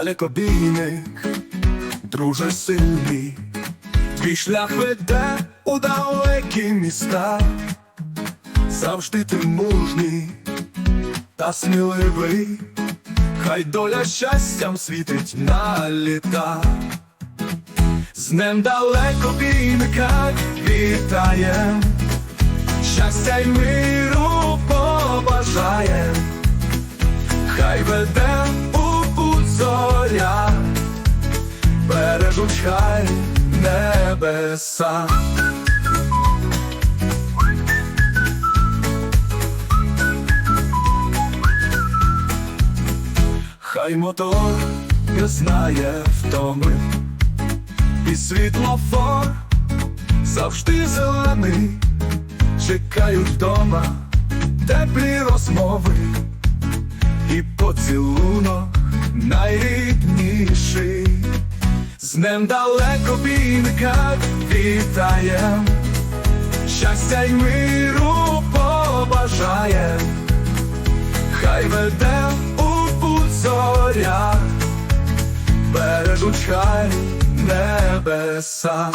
далекобійник, друже сильний, твій шлях веде у далекі міста, завжди ти мужній та сміливий, хай доля щастям світить на літа. З днем далекобійника вітаєм, щастя й миру бережуть небеса. Хай мотор не знає втоми, і світлофор завжди зелений, чекають вдома теплі розмови і поцілунок найрідніший. З ним далеко далекобійника вітає, щастя й миру побажає, хай веде у путь зоря, бережуть хай небеса.